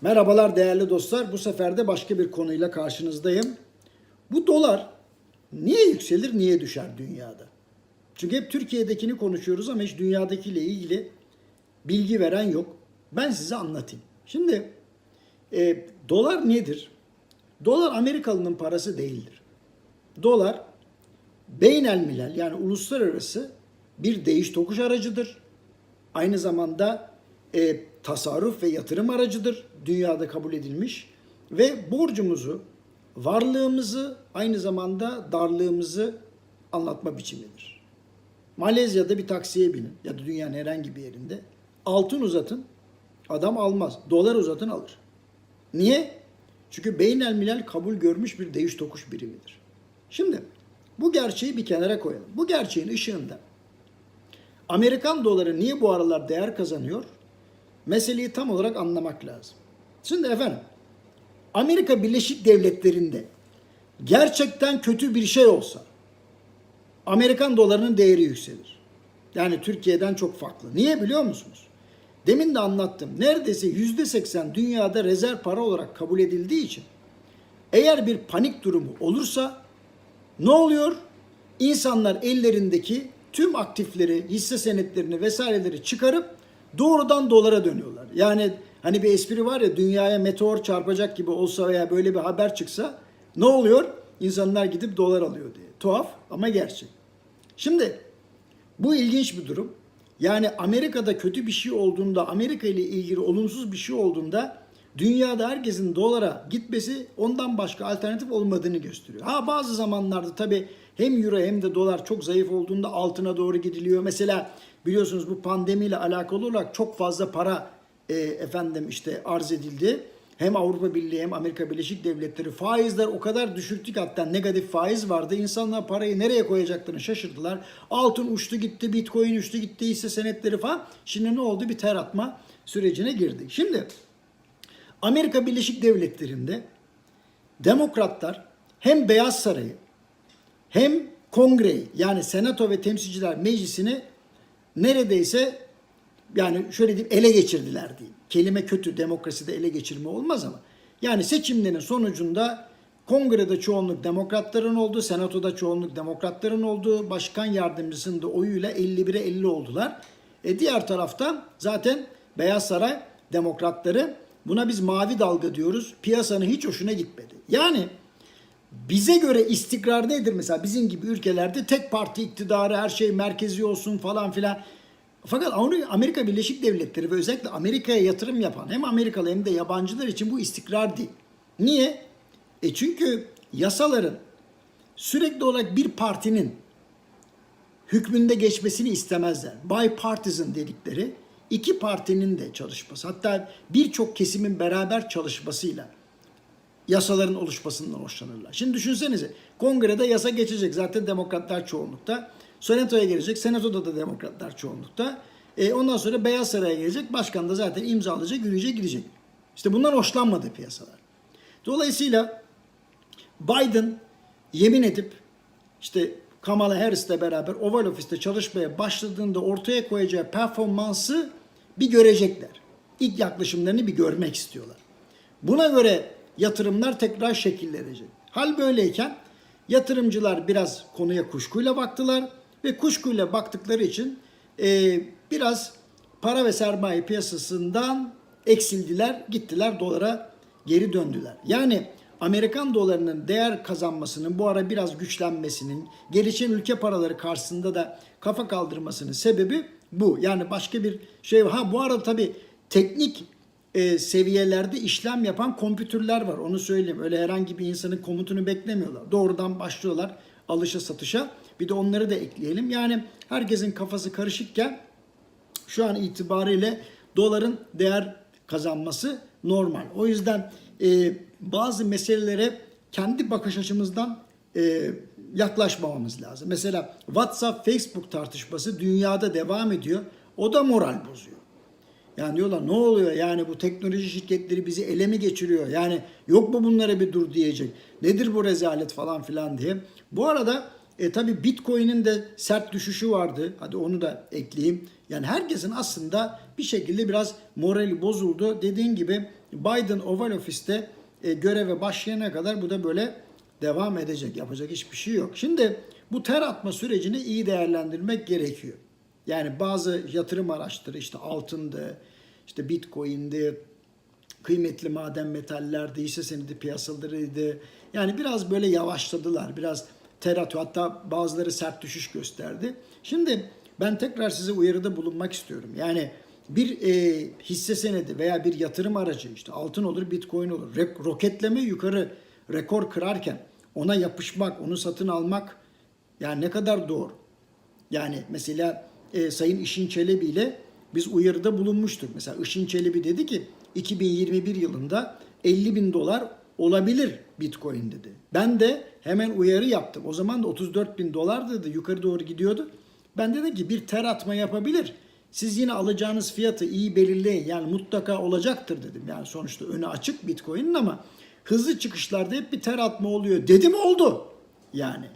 Merhabalar değerli dostlar. Bu sefer de başka bir konuyla karşınızdayım. Bu dolar niye yükselir, niye düşer dünyada? Çünkü hep Türkiye'dekini konuşuyoruz ama hiç dünyadakiyle ilgili bilgi veren yok. Ben size anlatayım. Şimdi e, dolar nedir? Dolar Amerikalı'nın parası değildir. Dolar beynelmilel yani uluslararası bir değiş tokuş aracıdır. Aynı zamanda e, tasarruf ve yatırım aracıdır. Dünyada kabul edilmiş ve borcumuzu, varlığımızı aynı zamanda darlığımızı anlatma biçimidir. Malezya'da bir taksiye binin ya da dünyanın herhangi bir yerinde altın uzatın adam almaz. Dolar uzatın alır. Niye? Çünkü beynelmilel kabul görmüş bir değiş tokuş birimidir. Şimdi bu gerçeği bir kenara koyalım. Bu gerçeğin ışığında Amerikan doları niye bu aralar değer kazanıyor? Meseleyi tam olarak anlamak lazım. Şimdi efendim Amerika Birleşik Devletleri'nde gerçekten kötü bir şey olsa Amerikan dolarının değeri yükselir. Yani Türkiye'den çok farklı. Niye biliyor musunuz? Demin de anlattım. Neredeyse yüzde seksen dünyada rezerv para olarak kabul edildiği için eğer bir panik durumu olursa ne oluyor? İnsanlar ellerindeki tüm aktifleri, hisse senetlerini vesaireleri çıkarıp doğrudan dolara dönüyorlar. Yani hani bir espri var ya dünyaya meteor çarpacak gibi olsa veya böyle bir haber çıksa ne oluyor? İnsanlar gidip dolar alıyor diye. Tuhaf ama gerçek. Şimdi bu ilginç bir durum. Yani Amerika'da kötü bir şey olduğunda, Amerika ile ilgili olumsuz bir şey olduğunda dünyada herkesin dolara gitmesi ondan başka alternatif olmadığını gösteriyor. Ha bazı zamanlarda tabii hem euro hem de dolar çok zayıf olduğunda altına doğru gidiliyor. Mesela biliyorsunuz bu pandemiyle alakalı olarak çok fazla para e, efendim işte arz edildi. Hem Avrupa Birliği hem Amerika Birleşik Devletleri faizler o kadar düşürttük hatta negatif faiz vardı. İnsanlar parayı nereye koyacaklarını şaşırdılar. Altın uçtu gitti, bitcoin uçtu gitti, hisse senetleri falan. Şimdi ne oldu? Bir ter atma sürecine girdik. Şimdi Amerika Birleşik Devletleri'nde demokratlar hem Beyaz Sarayı hem kongreyi yani senato ve temsilciler meclisini neredeyse yani şöyle diyeyim ele geçirdiler diyeyim. Kelime kötü demokraside ele geçirme olmaz ama. Yani seçimlerin sonucunda kongrede çoğunluk demokratların olduğu, senatoda çoğunluk demokratların olduğu, başkan yardımcısının da oyuyla 51'e 50 oldular. E diğer taraftan zaten Beyaz Saray demokratları buna biz mavi dalga diyoruz. Piyasanın hiç hoşuna gitmedi. Yani bize göre istikrar nedir mesela bizim gibi ülkelerde tek parti iktidarı her şey merkezi olsun falan filan. Fakat Amerika Birleşik Devletleri ve özellikle Amerika'ya yatırım yapan hem Amerikalı hem de yabancılar için bu istikrar değil. Niye? E çünkü yasaların sürekli olarak bir partinin hükmünde geçmesini istemezler. Bipartisan dedikleri iki partinin de çalışması hatta birçok kesimin beraber çalışmasıyla yasaların oluşmasından hoşlanırlar. Şimdi düşünsenize kongrede yasa geçecek zaten demokratlar çoğunlukta. Senatoya gelecek. Senatoda da demokratlar çoğunlukta. E, ondan sonra Beyaz Saray'a gelecek. Başkan da zaten imzalayacak, yürüyecek, gidecek. İşte bundan hoşlanmadı piyasalar. Dolayısıyla Biden yemin edip işte Kamala Harris'le beraber Oval Office'te çalışmaya başladığında ortaya koyacağı performansı bir görecekler. İlk yaklaşımlarını bir görmek istiyorlar. Buna göre yatırımlar tekrar şekillenecek. Hal böyleyken yatırımcılar biraz konuya kuşkuyla baktılar ve kuşkuyla baktıkları için e, biraz para ve sermaye piyasasından eksildiler, gittiler dolara geri döndüler. Yani Amerikan dolarının değer kazanmasının bu ara biraz güçlenmesinin, gelişen ülke paraları karşısında da kafa kaldırmasının sebebi bu. Yani başka bir şey var. Ha bu arada tabii teknik e, seviyelerde işlem yapan kompütürler var. Onu söyleyeyim. Öyle herhangi bir insanın komutunu beklemiyorlar. Doğrudan başlıyorlar alışa satışa. Bir de onları da ekleyelim. Yani herkesin kafası karışıkken şu an itibariyle doların değer kazanması normal. O yüzden e, bazı meselelere kendi bakış açımızdan e, yaklaşmamamız lazım. Mesela WhatsApp, Facebook tartışması dünyada devam ediyor. O da moral bozuyor. Yani diyorlar ne oluyor yani bu teknoloji şirketleri bizi ele mi geçiriyor? Yani yok mu bunlara bir dur diyecek. Nedir bu rezalet falan filan diye. Bu arada e, tabii Bitcoin'in de sert düşüşü vardı. Hadi onu da ekleyeyim. Yani herkesin aslında bir şekilde biraz morali bozuldu. Dediğin gibi Biden Oval Office'te e, göreve başlayana kadar bu da böyle devam edecek. Yapacak hiçbir şey yok. Şimdi bu ter atma sürecini iyi değerlendirmek gerekiyor. Yani bazı yatırım araçları işte altındı, işte bitcoin'di, kıymetli maden metallerdi, hisse senedi piyasalarıydı. Yani biraz böyle yavaşladılar. Biraz ter atıyor. Hatta bazıları sert düşüş gösterdi. Şimdi ben tekrar size uyarıda bulunmak istiyorum. Yani bir e, hisse senedi veya bir yatırım aracı işte altın olur, bitcoin olur. Roketleme yukarı rekor kırarken ona yapışmak, onu satın almak yani ne kadar doğru. Yani mesela e, Sayın İşin Çelebi ile biz uyarıda bulunmuştuk. Mesela Işin Çelebi dedi ki 2021 yılında 50 bin dolar olabilir Bitcoin dedi. Ben de hemen uyarı yaptım. O zaman da 34 bin dolar dedi yukarı doğru gidiyordu. Ben dedim ki bir ter atma yapabilir. Siz yine alacağınız fiyatı iyi belirleyin. Yani mutlaka olacaktır dedim. Yani sonuçta önü açık Bitcoin'in ama hızlı çıkışlarda hep bir ter atma oluyor. Dedim oldu. Yani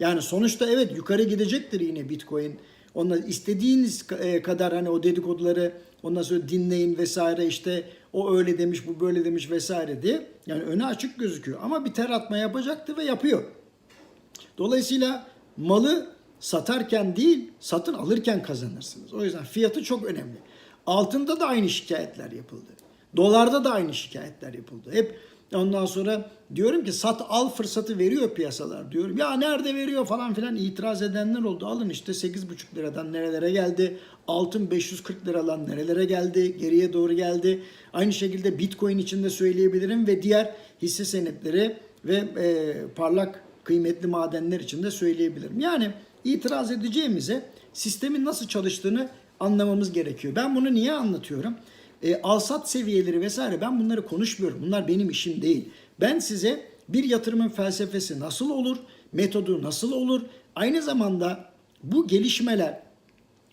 yani sonuçta evet yukarı gidecektir yine Bitcoin. Onunla istediğiniz e, kadar hani o dedikoduları ondan sonra dinleyin vesaire işte o öyle demiş bu böyle demiş vesaire diye. Yani öne açık gözüküyor ama bir ter atma yapacaktı ve yapıyor. Dolayısıyla malı satarken değil satın alırken kazanırsınız. O yüzden fiyatı çok önemli. Altında da aynı şikayetler yapıldı. Dolarda da aynı şikayetler yapıldı. Hep ondan sonra diyorum ki sat al fırsatı veriyor piyasalar diyorum. Ya nerede veriyor falan filan itiraz edenler oldu. Alın işte 8,5 liradan nerelere geldi. Altın 540 liradan nerelere geldi. Geriye doğru geldi. Aynı şekilde Bitcoin için de söyleyebilirim ve diğer hisse senetleri ve e, parlak kıymetli madenler için de söyleyebilirim. Yani itiraz edeceğimize sistemin nasıl çalıştığını anlamamız gerekiyor. Ben bunu niye anlatıyorum? E, alsat seviyeleri vesaire ben bunları konuşmuyorum. Bunlar benim işim değil. Ben size bir yatırımın felsefesi nasıl olur, metodu nasıl olur, aynı zamanda bu gelişmeler,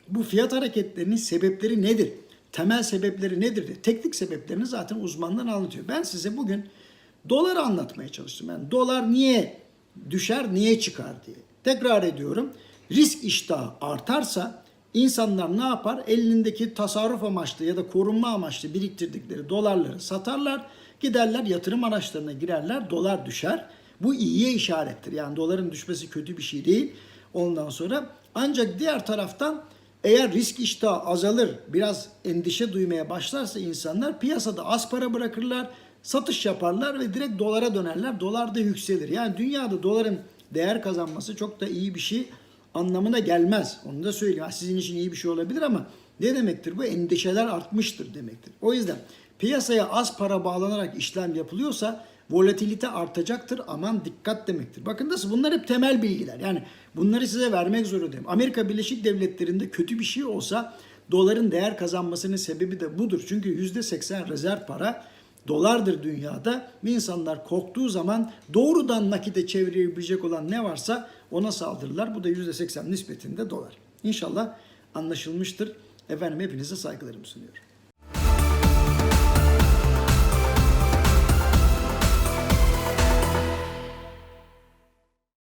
bu fiyat hareketlerinin sebepleri nedir? Temel sebepleri nedir? diye. Teknik sebeplerini zaten uzmanlar anlatıyor. Ben size bugün doları anlatmaya çalıştım. Yani dolar niye düşer, niye çıkar diye. Tekrar ediyorum. Risk iştahı artarsa insanlar ne yapar? Elindeki tasarruf amaçlı ya da korunma amaçlı biriktirdikleri dolarları satarlar. Giderler yatırım araçlarına girerler. Dolar düşer. Bu iyiye işarettir. Yani doların düşmesi kötü bir şey değil. Ondan sonra ancak diğer taraftan eğer risk iştahı azalır, biraz endişe duymaya başlarsa insanlar piyasada az para bırakırlar, satış yaparlar ve direkt dolara dönerler. Dolar da yükselir. Yani dünyada doların değer kazanması çok da iyi bir şey anlamına gelmez. Onu da söyleyeyim. Sizin için iyi bir şey olabilir ama ne demektir bu? Endişeler artmıştır demektir. O yüzden piyasaya az para bağlanarak işlem yapılıyorsa volatilite artacaktır. Aman dikkat demektir. Bakın nasıl bunlar hep temel bilgiler. Yani bunları size vermek zorundayım. Amerika Birleşik Devletleri'nde kötü bir şey olsa doların değer kazanmasının sebebi de budur. Çünkü %80 rezerv para dolardır dünyada ve insanlar korktuğu zaman doğrudan nakite çevirebilecek olan ne varsa ona saldırırlar. Bu da %80 nispetinde dolar. İnşallah anlaşılmıştır. Efendim hepinize saygılarımı sunuyorum.